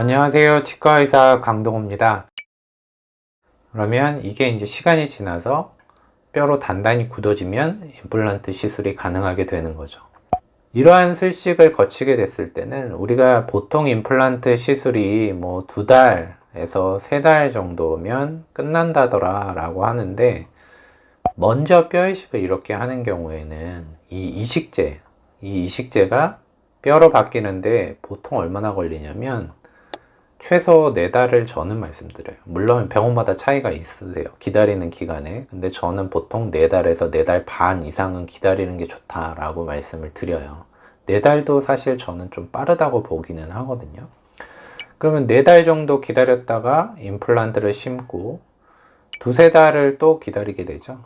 안녕하세요. 치과의사 강동호입니다. 그러면 이게 이제 시간이 지나서 뼈로 단단히 굳어지면 임플란트 시술이 가능하게 되는 거죠. 이러한 술식을 거치게 됐을 때는 우리가 보통 임플란트 시술이 뭐 두 달에서 세 달 정도면 끝난다더라 라고 하는데 먼저 뼈 이식을 이렇게 하는 경우에는 이 이식제, 이 이식제가 뼈로 바뀌는데 보통 얼마나 걸리냐면 최소 4달을 저는 말씀드려요. 물론 병원마다 차이가 있으세요. 기다리는 기간에. 근데 저는 보통 4달에서 4달 반 이상은 기다리는 게 좋다라고 말씀을 드려요. 4달도 사실 저는 좀 빠르다고 보기는 하거든요. 그러면 4달 정도 기다렸다가 임플란트를 심고 두세 달을 또 기다리게 되죠.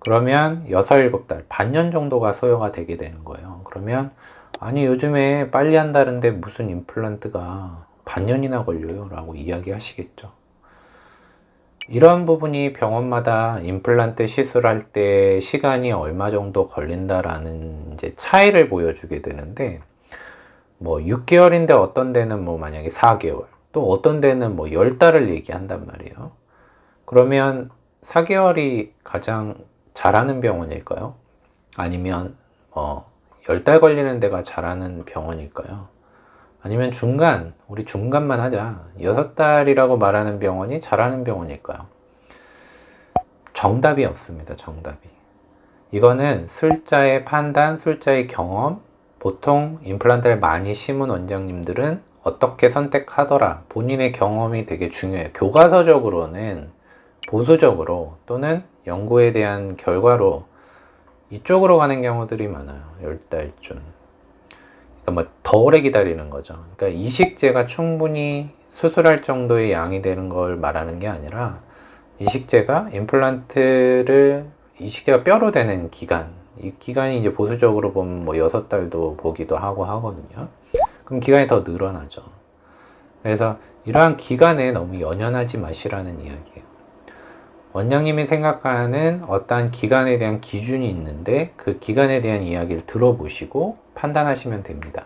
그러면 6, 7달, 반년 정도가 소요가 되게 되는 거예요. 그러면 아니 요즘에 빨리 한다는데 무슨 임플란트가 반년이나 걸려요? 라고 이야기 하시겠죠. 이런 부분이 병원마다 임플란트 시술할 때 시간이 얼마 정도 걸린다라는 이제 차이를 보여주게 되는데 뭐 6개월인데 어떤 데는 뭐 만약에 4개월 또 어떤 데는 뭐 10달을 얘기한단 말이에요. 그러면 4개월이 가장 잘하는 병원일까요? 아니면 뭐 10달 걸리는 데가 잘하는 병원일까요? 아니면 중간, 우리 중간만 하자. 6달이라고 말하는 병원이 잘하는 병원일까요? 정답이 없습니다. 정답이. 이거는 술자의 판단, 술자의 경험, 보통 임플란트를 많이 심은 원장님들은 어떻게 선택하더라. 본인의 경험이 되게 중요해요. 교과서적으로는 보수적으로 또는 연구에 대한 결과로 이쪽으로 가는 경우들이 많아요. 10달쯤. 그러니까 뭐 더 오래 기다리는 거죠. 그러니까 이식제가 충분히 수술할 정도의 양이 되는 걸 말하는 게 아니라 이식제가 임플란트를 이식제가 뼈로 되는 기간 이 기간이 이제 보수적으로 보면 뭐 6달도 보기도 하고 하거든요. 그럼 기간이 더 늘어나죠. 그래서 이러한 기간에 너무 연연하지 마시라는 이야기예요. 원장님이 생각하는 어떠한 기간에 대한 기준이 있는데 그 기간에 대한 이야기를 들어보시고 판단하시면 됩니다.